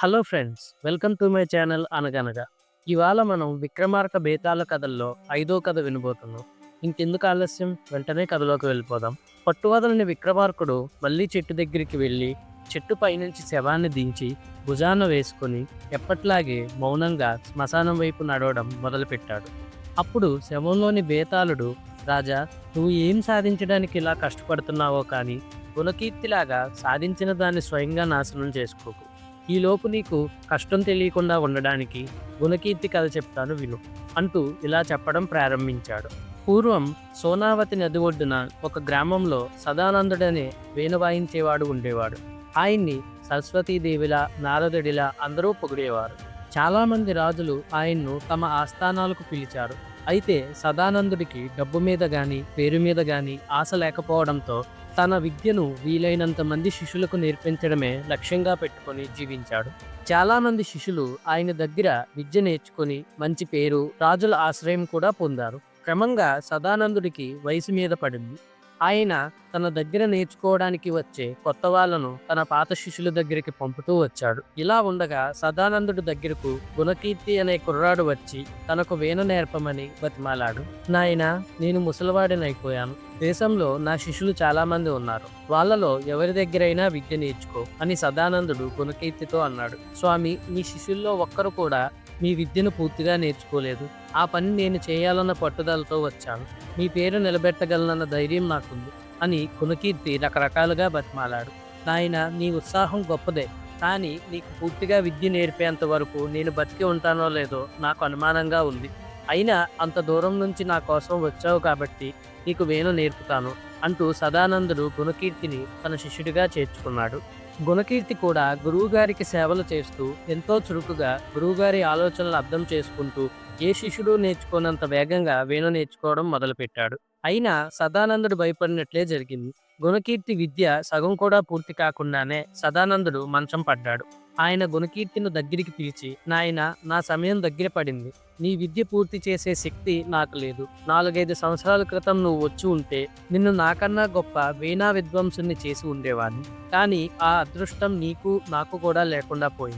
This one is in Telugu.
Hello friends welcome to my channel అనగనగా. ఇవాళ మనం విక్రమార్క బేతాళ కథల్లో ఐదో కథ వినబోతున్నాం. ఇంకెందుకు ఆలస్యం? వెంటనే కథలోకి వెళ్ళిపోదాం. పట్టువదలని విక్రమార్కుడు మళ్ళీ చెట్టు దగ్గరికి వెళ్ళి చెట్టు పైనుంచి శవాన్ని దించి భుజాన వేసుకొని ఎప్పట్లాగే మౌనంగా శ్మశానం వైపు నడవడం మొదలుపెట్టాడు. అప్పుడు శవంలోని బేతాళుడు రాజా నువ్వు ఏం సాధించడానికి ఇలా కష్టపడుతున్నావో కానీ గుణకీర్తిలాగా సాధించిన దాన్ని స్వయంగా నాశనం చేసుకోకు. ఈలోపు నీకు కష్టం తెలియకుండా ఉండడానికి గుణకీర్తి కథ చెప్తాను విను అంటూ ఇలా చెప్పడం ప్రారంభించాడు. పూర్వం సోనావతి నది ఒడ్డున ఒక గ్రామంలో సదానందుడనే వేణువాయించేవాడు ఉండేవాడు. ఆయన్ని సరస్వతీదేవిలా నారదుడిలా అందరూ పొగిడేవారు. చాలామంది రాజులు ఆయన్ను తమ ఆస్థానాలకు పిలిచారు. అయితే సదానందుడికి డబ్బు మీద కానీ పేరు మీద కానీ ఆశ లేకపోవడంతో తన విద్యను వీలైనంత మంది శిష్యులకు నేర్పించడమే లక్ష్యంగా పెట్టుకొని జీవించాడు. చాలామంది శిష్యులు ఆయన దగ్గర విద్య నేర్చుకొని మంచి పేరు రాజుల ఆశ్రయం కూడా పొందారు. క్రమంగా సదానందుడికి వయసు మీద పడింది. ఆయన తన దగ్గర నేర్చుకోవడానికి వచ్చే కొత్త వాళ్ళను తన పాత శిష్యుల దగ్గరికి పంపుతూ వచ్చాడు. ఇలా ఉండగా సదానందుడి దగ్గరకు గుణకీర్తి అనే కుర్రాడు వచ్చి తనకు వీణ నేర్పమని బతిమాలాడు. నాయన నేను ముసలివాడినైపోయాను దేశంలో నా శిష్యులు చాలా మంది ఉన్నారు. వాళ్ళలో ఎవరి దగ్గరైనా విద్య నేర్చుకో అని సదానందుడు గుణకీర్తితో అన్నాడు. స్వామి మీ శిష్యుల్లో ఒక్కరు కూడా మీ విద్యను పూర్తిగా నేర్చుకోలేదు. ఆ పని నేను చేయాలన్న పట్టుదలతో వచ్చాను. మీ పేరు నిలబెట్టగలనన్న ధైర్యం నాకుంది అని కునకీర్తి రకరకాలుగా బతిమాలాడు. నాయన నీ ఉత్సాహం గొప్పదే. కానీ నీకు పూర్తిగా విద్య నేర్పేంత వరకు నేను బతికి ఉంటానో లేదో నాకు అనుమానంగా ఉంది. అయినా అంత దూరం నుంచి నా కోసం వచ్చావు కాబట్టి నీకు వేణు నేర్పుతాను అంటూ సదానందుడు గుణకీర్తిని తన శిష్యుడిగా చేర్చుకున్నాడు. గుణకీర్తి కూడా గురువుగారికి సేవలు చేస్తూ ఎంతో చురుకుగా గురువుగారి ఆలోచనలు అర్థం చేసుకుంటూ ఏ శిష్యుడు నేర్చుకోనంత వేగంగా వేణు నేర్చుకోవడం మొదలుపెట్టాడు. అయినా సదానందుడు భయపడినట్లే జరిగింది. గుణకీర్తి విద్య సగం కూడా పూర్తి కాకుండానే సదానందుడు మంచం పడ్డాడు. ఆయన గుణకీర్తిను దగ్గరికి పిలిచి నాయన నా సమయం దగ్గర పడింది. నీ విద్య పూర్తి చేసే శక్తి నాకు లేదు. నాలుగైదు సంవత్సరాల క్రితం నువ్వు వచ్చి ఉంటే నిన్ను నాకన్నా గొప్ప వీణా విద్వాంసుని చేసి ఉండేవాడిని. కానీ ఆ అదృష్టం నీకు నాకు కూడా లేకుండా పోయింది.